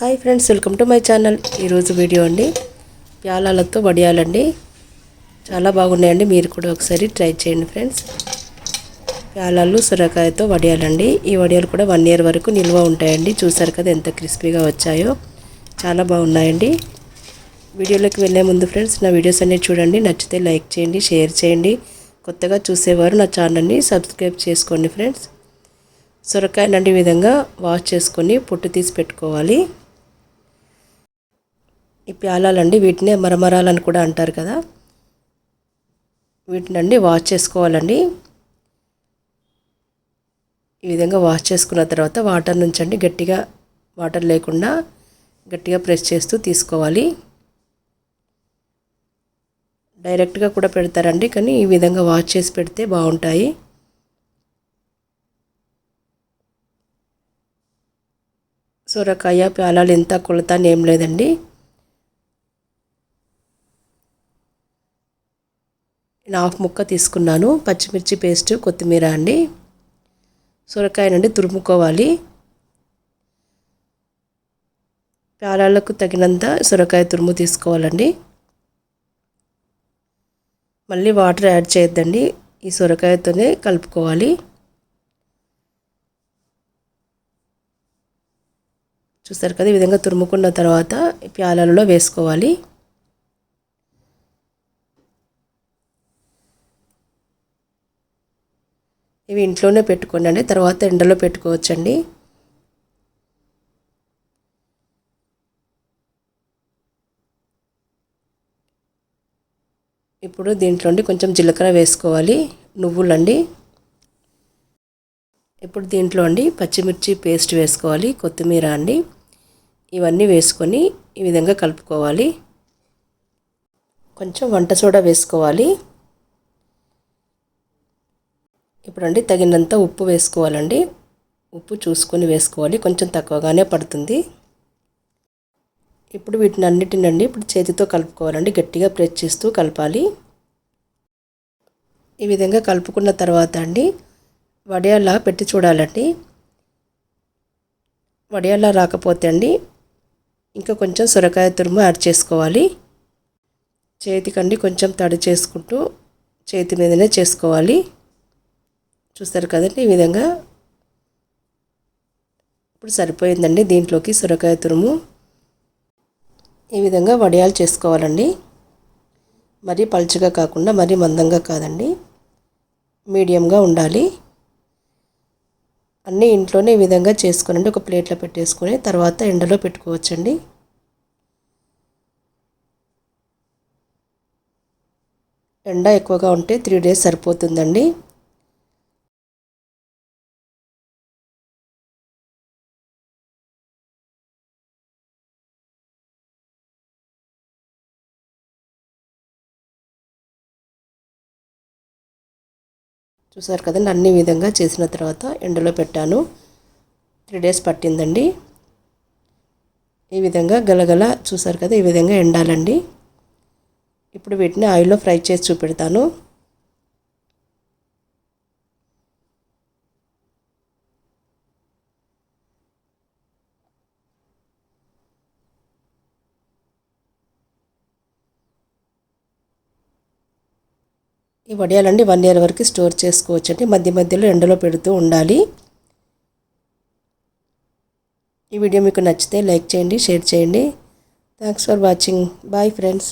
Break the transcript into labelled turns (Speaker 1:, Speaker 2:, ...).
Speaker 1: Hi friends welcome to my channel. ఈరోజు video అండి. ప్యాలాలతో వడియాలండి. చాలా బాగున్నాయండి. మీరు కూడా ఒకసారి ట్రై చేయండి ఫ్రెండ్స్. ప్యాలాలు సొరకాయతో వడియాలండి. ఈ వడియాలు కూడా వన్ ఇయర్ వరకు నిల్వ ఉంటాయండి. చూసారు కదా ఎంత క్రిస్పీగా వచ్చాయో. చాలా బాగున్నాయండి. వీడియోలోకి వెళ్ళే ముందు ఫ్రెండ్స్ నా వీడియోస్ అన్నీ చూడండి. నచ్చితే లైక్ చేయండి షేర్ చేయండి. కొత్తగా చూసేవారు నా ఛానల్ని సబ్స్క్రైబ్ చేసుకోండి ఫ్రెండ్స్. సొరకాయలు ఈ విధంగా వాష్ చేసుకొని పొట్టు తీసి పెట్టుకోవాలి. ఈ ప్యాలాలండి వీటినే మరమరాలని కూడా అంటారు కదా. వీటినండి వాష్ చేసుకోవాలండి. ఈ విధంగా వాష్ చేసుకున్న తర్వాత వాటర్ నుంచి అండి గట్టిగా వాటర్ లేకుండా గట్టిగా ప్రెస్ చేస్తూ తీసుకోవాలి. డైరెక్ట్గా కూడా పెడతారండి కానీ ఈ విధంగా వాష్ చేసి పెడితే బాగుంటాయి. సొరకాయ ప్యాలాలు ఎంత కొలత అని ఏం లేదండి. నేను హాఫ్ ముక్క తీసుకున్నాను పచ్చిమిర్చి పేస్ట్ కొత్తిమీర అండి. సొరకాయ నుండి తురుముకోవాలి. ప్యాలాలకు తగినంత సొరకాయ తురుము తీసుకోవాలండి. మళ్ళీ వాటర్ యాడ్ చేయొద్దండి ఈ సొరకాయతోనే కలుపుకోవాలి. చూస్తారు కదా ఈ విధంగా తురుముకున్న తర్వాత ప్యాలలో వేసుకోవాలి. ఇవి ఇంట్లోనే పెట్టుకోండి. తర్వాత ఎండలో పెట్టుకోవచ్చండి. ఇప్పుడు దీంట్లో కొంచెం జీలకర్ర వేసుకోవాలి. నువ్వులండి. ఇప్పుడు దీంట్లో అండి పచ్చిమిర్చి పేస్ట్ వేసుకోవాలి. కొత్తిమీర అండి. ఇవన్నీ వేసుకొని ఈ విధంగా కలుపుకోవాలి. కొంచెం వంట సోడా వేసుకోవాలి. ఇప్పుడండి తగినంత ఉప్పు వేసుకోవాలండి. ఉప్పు చూసుకొని వేసుకోవాలి. కొంచెం తక్కువగానే పడుతుంది. ఇప్పుడు వీటిని అన్నిటినండి ఇప్పుడు చేతితో కలుపుకోవాలండి. గట్టిగా ప్రెస్ చేస్తూ కలపాలి. ఈ విధంగా కలుపుకున్న తర్వాత అండి వడియాలా పెట్టి చూడాలండి. వడియాలా రాకపోతే అండి ఇంకా కొంచెం సొరకాయ తురుము యాడ్ చేసుకోవాలి. చేతికండి కొంచెం తడి చేసుకుంటూ చేతి మీదనే చేసుకోవాలి. చూస్తారు కదండి ఈ విధంగా. ఇప్పుడు సరిపోయిందండి దీంట్లోకి సొరకాయ తురుము. ఈ విధంగా వడియాలు చేసుకోవాలండి. మరీ పలుచగా కాకుండా మరీ మందంగా కాదండి. మీడియంగా ఉండాలి. అన్నీ ఇంట్లోనే ఈ విధంగా చేసుకోనండి. ఒక ప్లేట్లో పెట్టేసుకొని తర్వాత ఎండలో పెట్టుకోవచ్చండి. ఎండ ఎక్కువగా ఉంటే త్రీ డేస్ సరిపోతుందండి. చూసారు కదండి అన్ని విధంగా చేసిన తర్వాత ఎండలో పెట్టాను. త్రీ డేస్ పట్టిందండి. ఈ విధంగా గలగల చూసారు కదా ఈ విధంగా ఎండాలండి. ఇప్పుడు వీటిని ఆయిల్లో ఫ్రై చేసి చూపెడతాను. ఈ వడియాలండి వన్ ఇయర్ వరకు స్టోర్ చేసుకోవచ్చండి. మధ్య మధ్యలో ఎండలో పెడుతూ ఉండాలి. ఈ వీడియో మీకు నచ్చితే లైక్ చేయండి షేర్ చేయండి. Thanks for watching bye friends